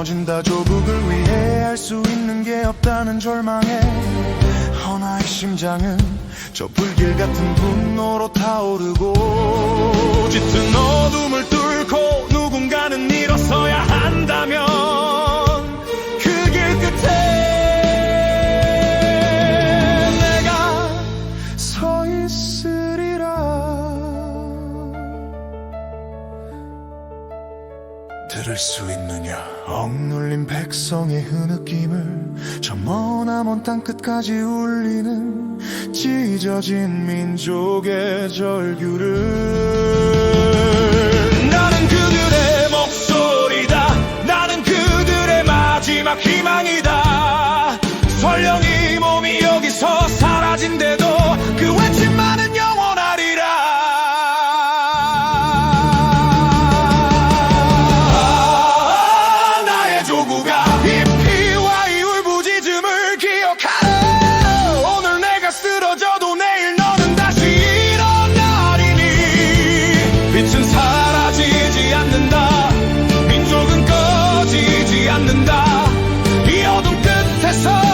무너진다. 조국을 위해 할 수 있는 게 없다는 절망에 허나의 심장은 저 불길 같은 분노로 타오르고 들을 수 있느냐? 억눌린 백성의 흐느낌을 저 머나먼 땅끝까지 울리는 찢어진 민족의 절규를. 나는 그들의 목소리다. 나는 그들의 마지막 희망이다 끝에서